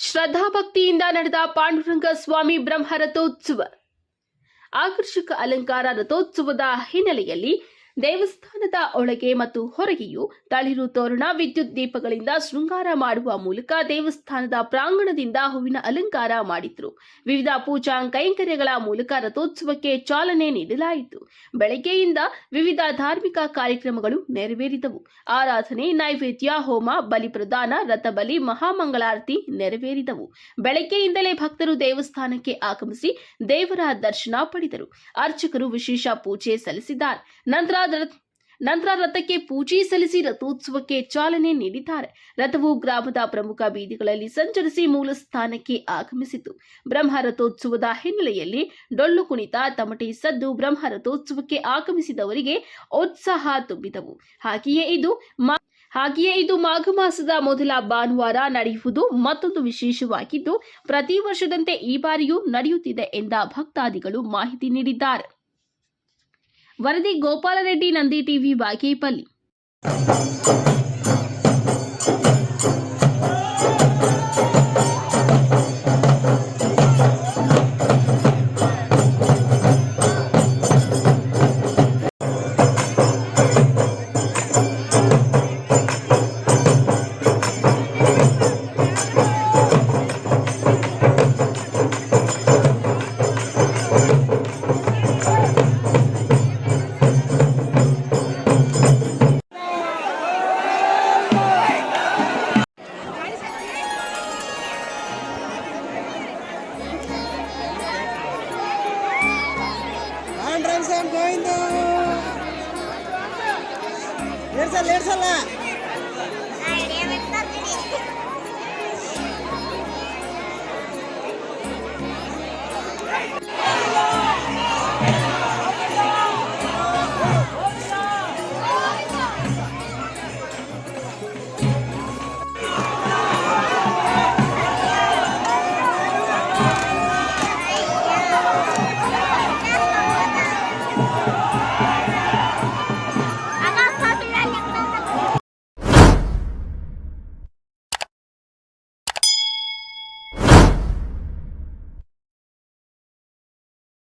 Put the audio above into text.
ಶ್ರದ್ಧಾಭಕ್ತಿಯಿಂದ ನಡೆದ ಪಾಂಡುರಂಗ ಸ್ವಾಮಿ ಬ್ರಹ್ಮರಥೋತ್ಸವ. ಆಕರ್ಷಕ ಅಲಂಕಾರ ರಥೋತ್ಸವದ ಹಿನ್ನೆಲೆಯಲ್ಲಿ ದೇವಸ್ಥಾನದ ಒಳಗೆ ಮತ್ತು ಹೊರಗೆಯೂ ತಳಿರು ತೋರಣ, ವಿದ್ಯುತ್ ದೀಪಗಳಿಂದ ಶೃಂಗಾರ ಮಾಡುವ ಮೂಲಕ ದೇವಸ್ಥಾನದ ಪ್ರಾಂಗಣದಿಂದ ಹೂವಿನ ಅಲಂಕಾರ ಮಾಡಿದ್ರು. ವಿವಿಧ ಪೂಜಾ ಕೈಂಕರ್ಯಗಳ ಮೂಲಕ ರಥೋತ್ಸವಕ್ಕೆ ಚಾಲನೆ ನೀಡಲಾಯಿತು. ಬೆಳಗ್ಗೆಯಿಂದ ವಿವಿಧ ಧಾರ್ಮಿಕ ಕಾರ್ಯಕ್ರಮಗಳು ನೆರವೇರಿದವು. ಆರಾಧನೆ, ನೈವೇದ್ಯ, ಹೋಮ, ಬಲಿ ಪ್ರದಾನ, ರಥಬಲಿ, ಮಹಾಮಂಗಳಾರತಿ ನೆರವೇರಿದವು. ಬೆಳಗ್ಗೆಯಿಂದಲೇ ಭಕ್ತರು ದೇವಸ್ಥಾನಕ್ಕೆ ಆಗಮಿಸಿ ದೇವರ ದರ್ಶನ ಪಡೆದರು. ಅರ್ಚಕರು ವಿಶೇಷ ಪೂಜೆ ಸಲ್ಲಿಸಿದ್ದಾರೆ. ನಂತರ ನಂತರ ರಥಕ್ಕೆ ಪೂಜೆ ಸಲ್ಲಿಸಿ ರಥೋತ್ಸವಕ್ಕೆ ಚಾಲನೆ ನೀಡಿದ್ದಾರೆ. ರಥವು ಗ್ರಾಮದ ಪ್ರಮುಖ ಬೀದಿಗಳಲ್ಲಿ ಸಂಚರಿಸಿ ಮೂಲ ಸ್ಥಾನಕ್ಕೆ ಆಗಮಿಸಿತು. ಬ್ರಹ್ಮ ರಥೋತ್ಸವದ ಹಿನ್ನೆಲೆಯಲ್ಲಿ ಡೊಳ್ಳು ಕುಣಿತ, ತಮಟೆ ಸದ್ದು ಬ್ರಹ್ಮ ರಥೋತ್ಸವಕ್ಕೆ ಆಗಮಿಸಿದವರಿಗೆ ಉತ್ಸಾಹ ತುಂಬಿದವು. ಹಾಗೆಯೇ ಇದು ಹಾಗೆಯೇ ಇದು ಮಾಘ ಮಾಸದ ಮೊದಲ ಭಾನುವಾರ ನಡೆಯುವುದು ಮತ್ತೊಂದು ವಿಶೇಷವಾಗಿದ್ದು, ಪ್ರತಿ ವರ್ಷದಂತೆ ಈ ಬಾರಿಯೂ ನಡೆಯುತ್ತಿದೆ ಎಂದ ಭಕ್ತಾದಿಗಳು ಮಾಹಿತಿ ನೀಡಿದ್ದಾರೆ. ವರದಿ ಗೋಪಾಲರೆಡ್ಡಿ ನಂದಿ ಟಿವಿ ಬಾಗೇಪಲ್ಲಿ ಗೋವಿಂದ ಏರ್ಸಲ್ಲ ಏರ್ಸಲ್ಲ